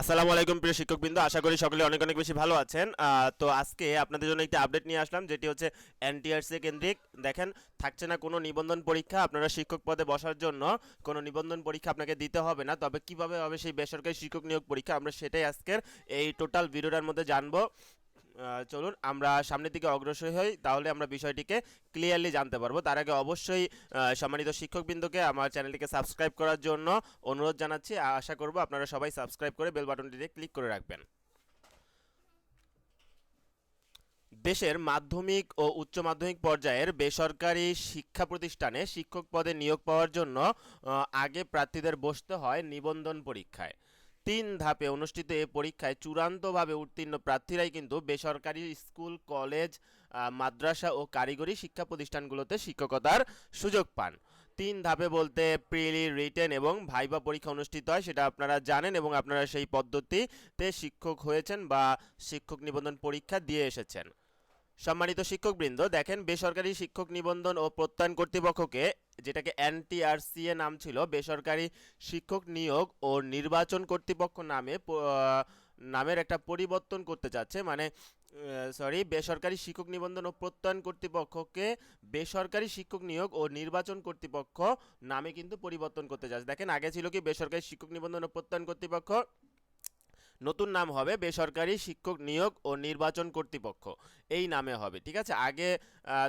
আসসালামু আলাইকুম প্রিয় শিক্ষকবৃন্দ, আশা করি সকলে অনেক অনেক বেশি ভালো আছেন। তো আজকে আপনাদের জন্য একটি আপডেট নিয়ে আসলাম, যেটি হচ্ছে এনটিআরসি কেন্দ্রিক। দেখেন, থাকছে না কোনো নিবন্ধন পরীক্ষা, আপনারা শিক্ষক পদে বসার জন্য কোনো নিবন্ধন পরীক্ষা আপনাকে দিতে হবে না। তবে কীভাবে হবে সেই বেসরকারি শিক্ষক নিয়োগ পরীক্ষা, আমরা সেটাই আজকের এই টোটাল ভিডিওটার মধ্যে জানব। চলুন, আমরা সামনের দিকে অগ্রসর হই, তাহলে আমরা বিষয়টিকে ক্লিয়ারলি জানতে পারব। তার আগে অবশ্যই সম্মানিত শিক্ষকবৃন্দকে আমার চ্যানেলটিকে সাবস্ক্রাইব করার জন্য অনুরোধ জানাচ্ছি। আশা করব আপনারা সবাই সাবস্ক্রাইব করে বেল বাটনটিতে ক্লিক করে রাখবেন। দেশের মাধ্যমিক ও উচ্চ মাধ্যমিক পর্যায়ের বেসরকারি শিক্ষা প্রতিষ্ঠানে শিক্ষক পদে নিয়োগ পাওয়ার জন্য আগে প্রার্থীদের বসতে হয় নিবন্ধন পরীক্ষায়। তিন ধাপে অনুষ্ঠিত এ পরীক্ষায় চূড়ান্তভাবে উত্তীর্ণ প্রার্থীরাই কিন্তু বেসরকারি স্কুল, কলেজ মাদ্রাসা ও কারিগরি শিক্ষা প্রতিষ্ঠানগুলোতে শিক্ষকতার সুযোগ পান। তিন ধাপে বলতে প্রিলি, রিটেন এবং ভাইবা পরীক্ষা অনুষ্ঠিত হয়, সেটা আপনারা জানেন এবং আপনারা সেই পদ্ধতিতে শিক্ষক হয়েছেন বা শিক্ষক নিবন্ধন পরীক্ষা দিয়ে এসেছেন। সম্মানিত শিক্ষকবৃন্দ, দেখেন বেসরকারি শিক্ষক নিবন্ধন ও প্রত্যয়ন কর্তৃপক্ষকে যেটাকে এনটিআরসিএ নাম ছিল, বেসরকারি শিক্ষক নিয়োগ ও নির্বাচন কর্তৃপক্ষ নামে নামের একটা পরিবর্তন করতে চাচ্ছে মানে সরি বেসরকারি শিক্ষক নিবন্ধন ও প্রত্যয়ন কর্তৃপক্ষকে বেসরকারি শিক্ষক নিয়োগ ও নির্বাচন কর্তৃপক্ষ নামে কিন্তু পরিবর্তন করতে চাচ্ছে দেখেন, আগে ছিল কি বেসরকারি শিক্ষক নিবন্ধন ও প্রত্যয়ন কর্তৃপক্ষ? নতুন নাম হবে বেসরকারি শিক্ষক নিয়োগ ও নির্বাচন কর্তৃপক্ষ। এই নামে হবে, ঠিক আছে? আগে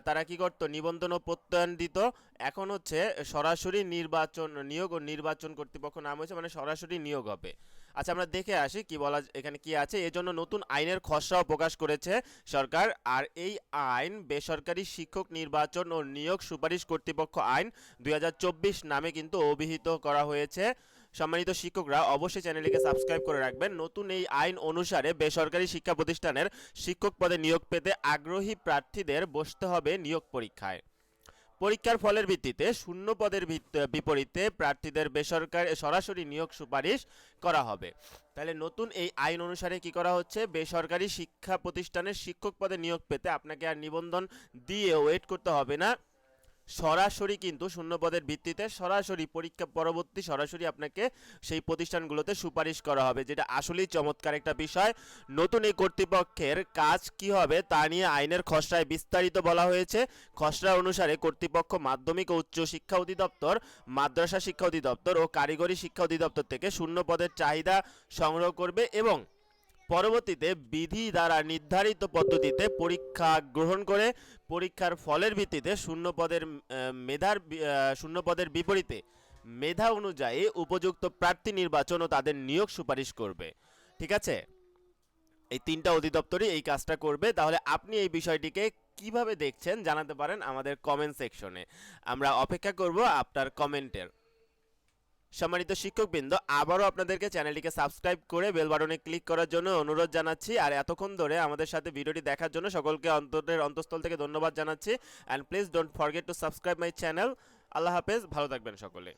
তারা কি করতো? নিবন্ধন ও প্রত্যয়ন দিত। এখন হচ্ছে সরাসরি নির্বাচন নিয়োগ ও নির্বাচন কর্তৃপক্ষ নাম হয়েছে মানে সরাসরি নিয়োগ হবে। আচ্ছা আমরা দেখে আসি কি বলা এখানে কি আছে? এজন্য নতুন আইনের খসড়াও প্রকাশ করেছে সরকার, আর এই আইন বেসরকারি শিক্ষক নির্বাচন ও নিয়োগ সুপারিশ কর্তৃপক্ষ আইন দুই হাজার চব্বিশ নামে কিন্তু অভিহিত করা হয়েছে। সম্মানিত শিক্ষকরা, অবশ্যই চ্যানেলটিকে সাবস্ক্রাইব করে রাখবেন। নতুন এই আইন অনুসারে বেসরকারি শিক্ষা প্রতিষ্ঠানের শিক্ষক পদে নিয়োগ পেতে আগ্রহী প্রার্থীদের বসতে হবে নিয়োগ পরীক্ষায়। পরীক্ষার ফলের ভিত্তিতে শূন্য পদের বিপরীতে প্রার্থীদের বেসরকারি, সরাসরি নিয়োগ সুপারিশ করা হবে। তাহলে নতুন এই আইন অনুসারে কি করা হচ্ছে? বেসরকারি শিক্ষা প্রতিষ্ঠানের শিক্ষক পদে নিয়োগ পেতে আপনাকে আর নিবন্ধন দিয়ে ওয়েট করতে হবে না। সরাসরি কিন্তু শূন্য পদের ভিত্তিতে সরাসরি পরীক্ষা, পরবর্তী সরাসরি আপনাকে সেই প্রতিষ্ঠানগুলোতে সুপারিশ করা হবে, যেটা আসলেই চমৎকার একটা বিষয়। নতুন এই কর্তৃপক্ষের কাজ কি হবে তা নিয়ে আইনের খসড়ায় বিস্তারিত বলা হয়েছে। খসড়া অনুসারে কর্তৃপক্ষ মাধ্যমিক ও উচ্চ শিক্ষা অধিদপ্তর, মাদ্রাসা শিক্ষা অধিদপ্তর ও কারিগরি শিক্ষা অধিদপ্তর থেকে শূন্য পদের চাহিদা সংগ্রহ করবে এবং পরবর্তীতে বিধি দ্বারা নির্ধারিত পদ্ধতিতে পরীক্ষা গ্রহণ করে পরীক্ষার ফলের ভিত্তিতে শূন্য পদের মেধার বি- আহ, শূন্য পদের বিপরীতে মেধা অনুযায়ী উপযুক্ত প্রার্থী নির্বাচন ও তাদের নিয়োগ সুপারিশ করবে। ঠিক আছে? এই তিনটা অধিদপ্তরই এই কাজটা করবে। তাহলে আপনি এই বিষয়টিকে কীভাবে দেখছেন জানাতে পারেন আমাদের কমেন্ট সেকশনে আমরা অপেক্ষা করব আপনার কমেন্টের সম্মানিত শিক্ষকবৃন্দ, আবারও আপনাদেরকে চ্যানেলটিকে সাবস্ক্রাইব করে বেল বাটনে ক্লিক করার জন্য অনুরোধ জানাচ্ছি। আর এতক্ষণ ধরে আমাদের সাথে ভিডিওটি দেখার জন্য সকলকে অন্তরের অন্তঃস্থল থেকে ধন্যবাদ জানাচ্ছি। And please don't forget to subscribe my channel আল্লাহ হাফেজ, ভালো থাকবেন সকলে।